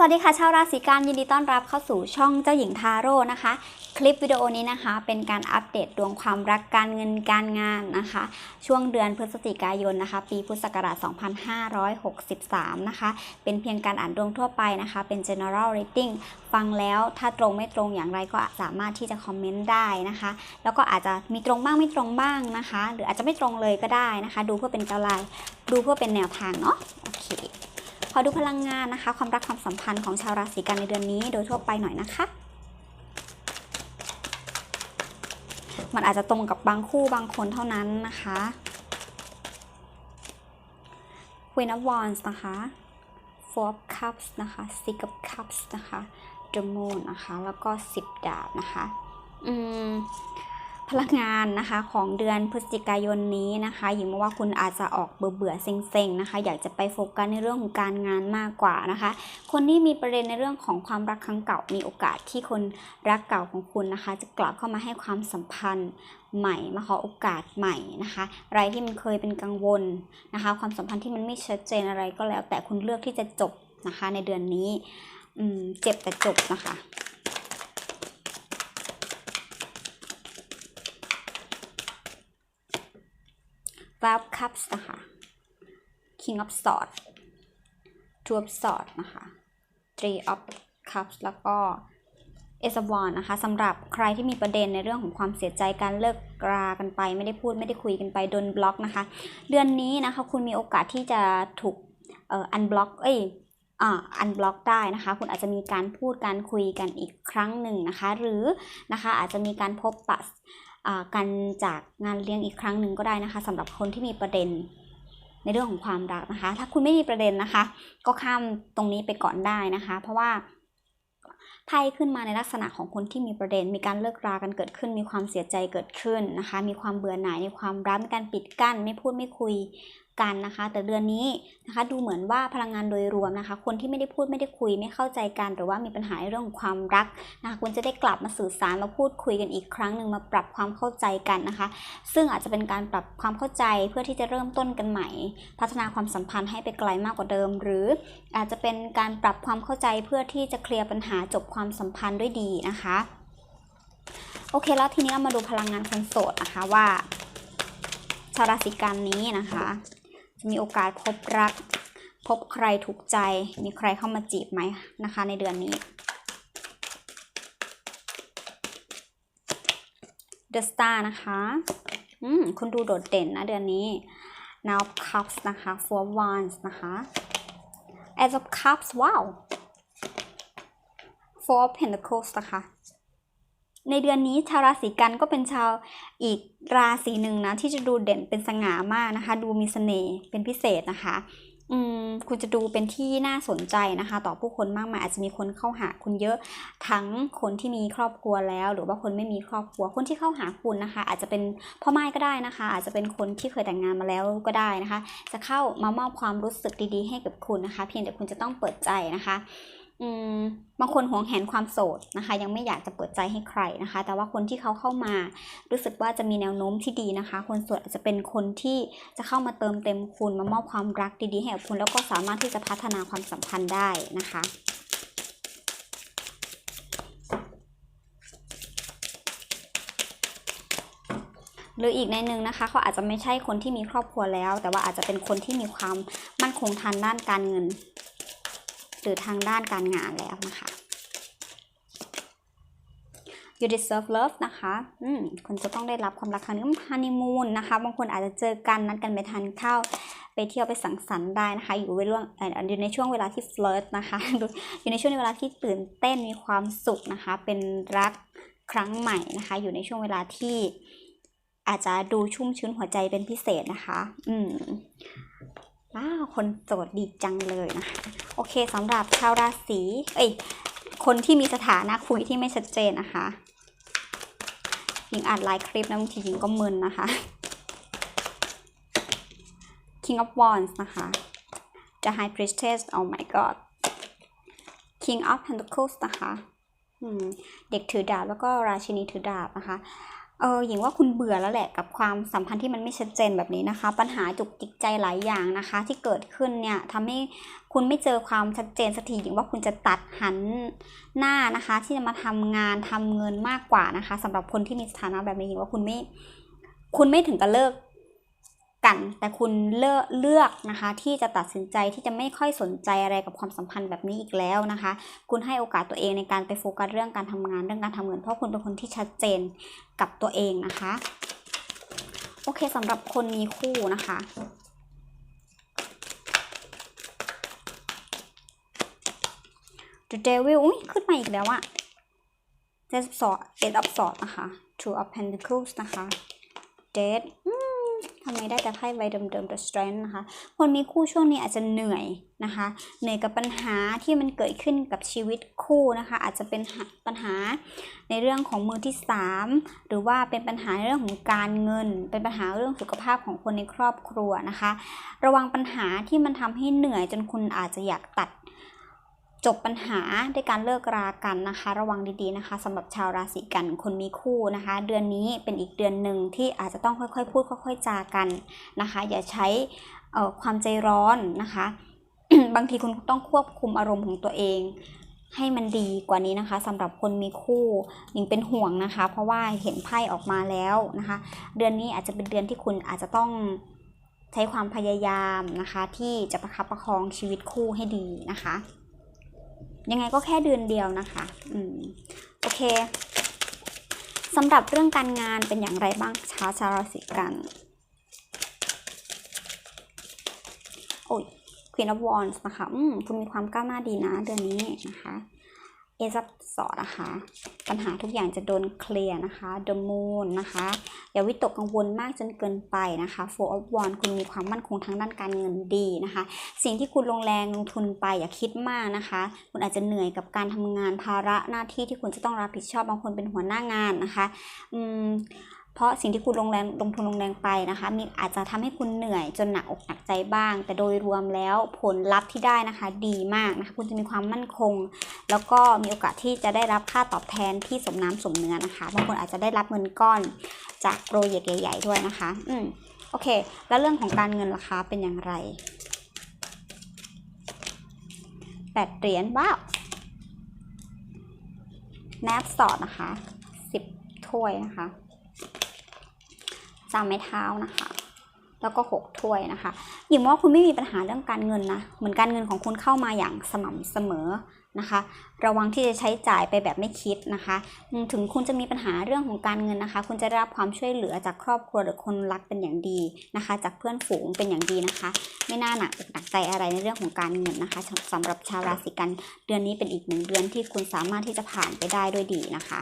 สวัสดีค่ะชาวราศีกันยินดีต้อนรับเข้าสู่ช่องเจ้าหญิงทาโร่นะคะ คลิปวิดีโอนี้นะคะ เป็นการอัปเดตดวงความรักการเงินการงานนะคะ ช่วงเดือนพฤศจิกายนนะคะ ปีพุทธศักราช 2563 นะคะ เป็นเพียงการอ่านดวงทั่วไปนะคะ เป็น general reading ฟังแล้วถ้าตรงไม่ตรงอย่างไรก็สามารถที่จะคอมเมนต์ได้นะคะ แล้วก็อาจจะมีตรงบ้างไม่ตรงบ้างนะคะ หรืออาจจะไม่ตรงเลยก็ได้นะคะ ดูเพื่อเป็นกำไรดูเพื่อเป็นแนวทางเนาะ อเคขอดูพลังงานนะคะ ความรักความสัมพันธ์ของชาวราศีกันในเดือนนี้ โดยทั่วไปหน่อยนะคะ มันอาจจะตรงกับบางคู่บางคนเท่านั้นนะคะ Queen of Wands นะคะ Four of Cups นะคะ Six of Cups นะคะ The Moon นะคะ แล้วก็ 10 ดาบนะคะ อืม พลังงานนะคะของเดือนพฤศจิกายนนี้นะคะหญิงมองว่าคุณอาจจะออกเบื่อเบื่อๆเซ็งๆนะคะ อยากจะไปโฟกัสในเรื่องของการงานมากกว่านะคะ คนที่มีประเด็นในเรื่องของความรักครั้งเก่ามีโอกาสที่คนรักเก่าของคุณนะคะ จะกลับเข้ามาให้ความสัมพันธ์ใหม่มาขอโอกาสใหม่นะคะอะไรที่มันเคยเป็นกังวลนะคะ ความสัมพันธ์ที่มันไม่ชัดเจนอะไรก็แล้ว แต่คุณเลือกที่จะจบนะคะในเดือนนี้เจ็บแต่จบนะคะ Five of Cups นะคะ King of Swords Two of Swords นะคะ Three of Cups แล้วก็ Ace of Wands นะคะสำหรับใครที่มีประเด็นในเรื่องของความเสียใจการเลิกรากันไป ไม่ได้พูดไม่ได้คุยกันไปโดนบล็อกนะคะ เดือนนี้นะคะคุณมีโอกาสที่จะถูกเอ่อ unblock เอ้ยอ่า unblock ได้นะคะ คุณอาจจะมีการพูดการคุยกันอีกครั้งหนึ่งนะคะ หรือนะคะอาจจะมีการพบปะ กันจากงานเลี้ยงอีกครั้งหนึ่งก็ได้นะคะสำหรับคนที่มีประเด็นในเรื่องของความรักนะคะ ถ้าคุณไม่มีประเด็นนะคะ ก็ข้ามตรงนี้ไปก่อนได้นะคะ เพราะว่าไพ่ขึ้นมาในลักษณะของคนที่มีประเด็น มีการเลิกรากันเกิดขึ้น มีความเสียใจเกิดขึ้นนะคะ มีความเบื่อหน่ายในความรักมีการปิดกั้น ไม่พูดไม่คุย กันนะคะ แต่เดือนนี้นะคะดูเหมือนว่าพลังงานโดยรวมนะคะ คนที่ไม่ได้พูดไม่ได้คุยไม่เข้าใจกันหรือว่ามีปัญหาเรื่องของความรักนะคะคุณจะได้กลับมาสื่อสารมาพูดคุยกันอีกครั้งหนึ่งมาปรับความเข้าใจกันนะคะ ซึ่งอาจจะเป็นการปรับความเข้าใจเพื่อที่จะเริ่มต้นกันใหม่ พัฒนาความสัมพันธ์ให้ไปไกลมากกว่าเดิม หรืออาจจะเป็นการปรับความเข้าใจเพื่อที่จะเคลียร์ปัญหาจบความสัมพันธ์ด้วยดีนะคะโอเคแล้วทีนี้เรามาดูพลังงานคนโสดนะคะว่าชาวราศีกันนี้นะคะ จะมีโอกาสพบรัก พบใครถูกใจ มีใครเข้ามาจีบไหมนะคะ ในเดือนนี้ The Star นะคะอืมคุณดูโดดเด่นนะเดือนนี้ Now of Cups นะคะ Four of Wands นะคะ As of Cups ว้าว Four of Pentacles นะคะ ในเดือนนี้ชาวราศีกันก็เป็นชาวอีกราศีหนึ่งนะที่จะดูเด่นเป็นสง่ามากนะคะ ดูมีเสน่ห์เป็นพิเศษนะคะอืมคุณจะดูเป็นที่น่าสนใจนะคะ ต่อผู้คนมากมายอาจจะมีคนเข้าหาคุณเยอะทั้งคนที่มีครอบครัวแล้ว หรือว่าคนไม่มีครอบครัวคนที่เข้าหาคุณนะคะ อาจจะเป็นพ่อไม้ก็ได้นะคะ อาจจะเป็นคนที่เคยแต่งงานมาแล้วก็ได้นะคะ จะเข้ามามอบความรู้สึกดีๆ ให้กับคุณนะคะ เพียงแต่คุณจะต้องเปิดใจนะคะ อืมบางคนหวงแหนความโสดนะคะ ยังไม่อยากจะเปิดใจให้ใครนะคะ แต่ว่าคนที่เขาเข้ามารู้สึกว่าจะมีแนวโน้มที่ดีนะคะ คนโสดอาจจะเป็นคนที่จะเข้ามาเติมเต็มคุณมามอบความรักดีๆให้กับคุณแล้วก็สามารถที่จะพัฒนาความสัมพันธ์ได้นะคะหรืออีกในหนึ่งนะคะเขาอาจจะไม่ใช่คนที่มีครอบครัวแล้ว แต่ว่าอาจจะเป็นคนที่มีความมั่นคงทางด้านการเงิน รือทางด้านการงานแล้วนะคะ you deserve love นะคะอืมคุณจะต้องได้รับความรักครั้งนี้ฮันนีมูนนะคะ บางคนอาจจะเจอกันนัดกันไปทานข้าวไปเที่ยวไปสังสรรค์ได้นะคะ อยู่ในเรื่องอยู่ในช่วงเวลาที่ flirt นะคะ อยู่ในช่วงเวลาที่ตื่นเต้นมีความสุขนะคะ เป็นรักครั้งใหม่นะคะ อยู่ในช่วงเวลาที่อาจจะดูชุ่มชื้นหัวใจเป็นพิเศษนะคะ อืม ว้าวคนโสดดีจังเลยนะโอเคสำหรับชาวราศีเอ้ยคนที่มีสถานะคุยที่ไม่ชัดเจนนะคะหญิงอ่านไลน์คลิปนะบางทีหญิงก็มึนนะคะ King of Wands นะคะ The High Priestess oh my god King of Pentacles นะคะเด็กถือดาบแล้วก็ราชินีถือดาบนะคะ เออหญิงว่าคุณเบื่อแล้วแหละกับความสัมพันธ์ที่มันไม่ชัดเจนแบบนี้นะคะ ปัญหาจุกจิกใจหลายอย่างนะคะ ที่เกิดขึ้นเนี่ยทำให้คุณไม่เจอความชัดเจนสักทีหญิงว่าคุณจะตัดหันหน้านะคะ ที่จะมาทำงานทำเงินมากกว่านะคะสำหรับคนที่มีสถานะแบบนี้หญิงว่าคุณไม่คุณไม่ถึงกับเลิก กัน แต่คุณเลือกเลือกนะคะ ที่จะตัดสินใจที่จะไม่ค่อยสนใจอะไรกับความสัมพันธ์แบบนี้อีกแล้วนะคะ คุณให้โอกาสตัวเองในการไปโฟกัสเรื่องการทำงานเรื่องการทำเงินเพราะคุณเป็นคนที่ชัดเจนกับตัวเองนะคะ โอเคสำหรับคนมีคู่นะคะ The Devil อุ้ยขึ้นมาอีกแล้วอะ Dead of Swords Dead of Swords นะคะ Two of Pentacles นะคะ Dead ำไมได้แต่ไพ่ใบเดิมๆ The Strength นะคะ คนมีคู่ช่วงนี้อาจจะเหนื่อยนะคะ เหนื่อยกับปัญหาที่มันเกิดขึ้นกับชีวิตคู่นะคะ อาจจะเป็นปัญหาในเรื่องของมือที่ 3 หรือว่าเป็นปัญหาในเรื่องของการเงิน เป็นปัญหาเรื่องสุขภาพของคนในครอบครัวนะคะ ระวังปัญหาที่มันทำให้เหนื่อยจนคุณอาจจะอยากตัด จบปัญหาด้วยการเลิกรากันนะคะ ระวังดีๆนะคะสำหรับชาวราศีกันคนมีคู่นะคะ เดือนนี้เป็นอีกเดือนหนึ่งที่อาจจะต้องค่อยๆ พูดค่อย ๆ จากันนะคะ อย่าใช้ความใจร้อนนะคะ บางทีคุณต้องควบคุมอารมณ์ของตัวเองให้มันดีกว่านี้นะคะสำหรับคนมีคู่ยังเป็นห่วงนะคะ เพราะว่าเห็นไพ่ออกมาแล้วนะคะ เดือนนี้อาจจะเป็นเดือนที่คุณอาจจะต้องใช้ความพยายามนะคะ ที่จะประคับประคองชีวิตคู่ให้ดีนะคะ ยังไงก็แค่เดือนเดียวนะคะอืมโอเคสำหรับเรื่องการงานเป็นอย่างไรบ้างชาวชาวราศีกันโอ้ย Queen of Wands นะคะ อืม คุณมีความก้าวหน้าดีนะเดือนนี้นะคะ เอซับสอดนะคะ ปัญหาทุกอย่างจะโดนเคลียร์นะคะ The Moon นะคะ อย่าวิตกกังวลมากจนเกินไปนะคะ Four of Wands คุณมีความมั่นคงทางด้านการเงินดีนะคะ สิ่งที่คุณลงแรงลงทุนไปอย่าคิดมากนะคะ คุณอาจจะเหนื่อยกับการทำงานภาระหน้าที่ที่คุณจะต้องรับผิดชอบบางคนเป็นหัวหน้างานนะคะ อืม เพราะสิ่งที่คุณลงแรงลงทุนลงแรงไปนะคะ มีอาจจะทำให้คุณเหนื่อยจนหนักอกหนักใจบ้าง แต่โดยรวมแล้วผลลัพธ์ที่ได้นะคะ ดีมากนะคะ คุณจะมีความมั่นคง แล้วก็มีโอกาสที่จะได้รับค่าตอบแทนที่สมน้ำสมเนื้อนะคะบางคนอาจจะได้รับเงินก้อนจากโปรเจกต์ใหญ่ ๆ ด้วยนะคะ อืมโอเค แล้วเรื่องของการเงินราคาเป็นอย่างไรแปดเหรียญว้าวแนบสอดนะคะสิบถ้วยนะคะ สามไม้เท้านะคะ แล้วก็หกถ้วยนะคะหญิงว่าคุณไม่มีปัญหาเรื่องการเงินนะเหมือนการเงินของคุณเข้ามาอย่างสม่ำเสมอนะคะ ระวังที่จะใช้จ่ายไปแบบไม่คิดนะคะ ถึงคุณจะมีปัญหาเรื่องของการเงินนะคะ คุณจะได้รับความช่วยเหลือจากครอบครัวหรือคนรักเป็นอย่างดีนะคะ จากเพื่อนฝูงเป็นอย่างดีนะคะ ไม่น่าหนักอกหนักใจอะไรในเรื่องของการเงินนะคะสำสำหรับชาวราศีกันเดือนนี้เป็นอีกหนึ่งเดือนที่คุณสามารถที่จะผ่านไปได้ด้วยดีนะคะ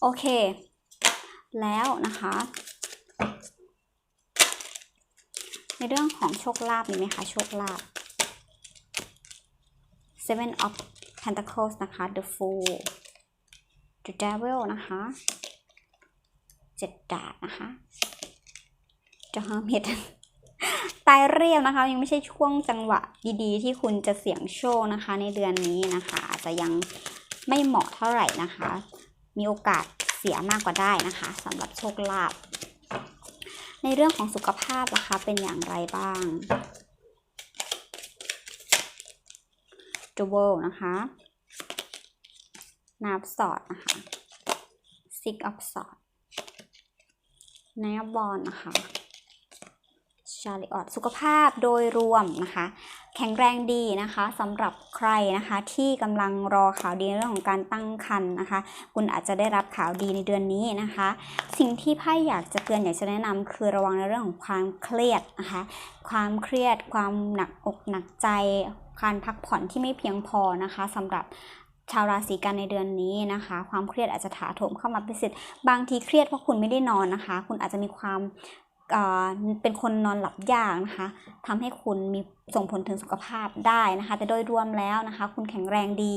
โอเค แล้วนะคะ ในเรื่องของโชคลาภมีไหมคะ โชคลาภ Seven of Pentacles นะคะ The Fool The Devil นะคะเจ็ดดาบนะคะ The Hermit ตายเรียบนะคะ ยังไม่ใช่ช่วงจังหวะดีๆ ที่คุณจะเสี่ยงโชคนะคะ ในเดือนนี้นะคะ อาจจะยังไม่เหมาะเท่าไหร่นะคะ มีโอกาสเสียมากกว่าได้นะคะสำหรับโชคลาภ ในเรื่องของสุขภาพล่ะคะเป็นอย่างไรบ้าง The World นะคะนาบสอดนะคะ Six of s w o r d นบอลนะคะชาลิออดสุขภาพโดยรวมนะคะ แข็งแรงดีนะคะสำหรับใครนะคะที่กำลังรอข่าวดีในเรื่องของการตั้งครรภ์นะคะ คุณอาจจะได้รับข่าวดีในเดือนนี้นะคะ สิ่งที่ไพ่อยากจะเตือนอยากจะแนะนำคือระวังในเรื่องของความเครียดนะคะ ความเครียด ความหนักอกหนักใจการพักผ่อนที่ไม่เพียงพอนะคะสำหรับชาวราศีกันในเดือนนี้นะคะ ความเครียดอาจจะถาโถมเข้ามาเป็นสิทธิ์บางทีเครียดเพราะคุณไม่ได้นอนนะคะ คุณอาจจะมีความ เป็นคนนอนหลับยากนะคะทำให้คุณมีส่งผลถึงสุขภาพได้นะคะ แต่โดยรวมแล้วนะคะ คุณแข็งแรงดี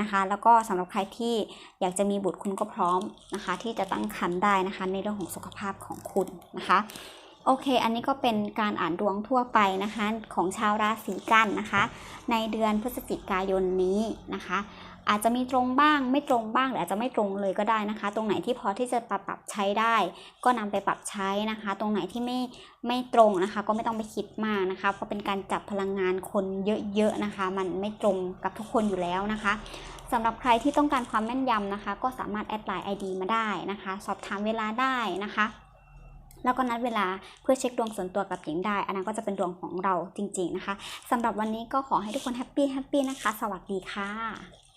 นะคะ แล้วก็สำหรับใครที่อยากจะมีบุตรคุณก็พร้อมนะคะ ที่จะตั้งครรภ์ได้นะคะ ในเรื่องของสุขภาพของคุณนะคะโอเค อันนี้ก็เป็นการอ่านดวงทั่วไปนะคะ ของชาวราศีกันนะคะ ในเดือนพฤศจิกายนนี้นะคะ อาจจะมีตรงบ้างไม่ตรงบ้างหรืออาจจะไม่ตรงเลยก็ได้นะคะ ตรงไหนที่พอที่จะปรับปรับใช้ได้ ก็นำไปปรับใช้นะคะ ตรงไหนที่ไม่ไม่ตรงนะคะ ก็ไม่ต้องไปคิดมากนะคะ เพราะเป็นการจับพลังงานคนเยอะๆนะคะ มันไม่ตรงกับทุกคนอยู่แล้วนะคะสำหรับใครที่ต้องการความแม่นยำนะคะ ก็สามารถแอดไลน์ ID มาได้นะคะ สอบถามเวลาได้นะคะแล้วก็นัดเวลาเพื่อเช็คดวงส่วนตัวกับหญิงได้ อันนั้นก็จะเป็นดวงของเราจริงๆนะคะสำหรับวันนี้ก็ขอให้ทุกคนแฮปปี้แฮปปี้นะคะ สวัสดีค่ะ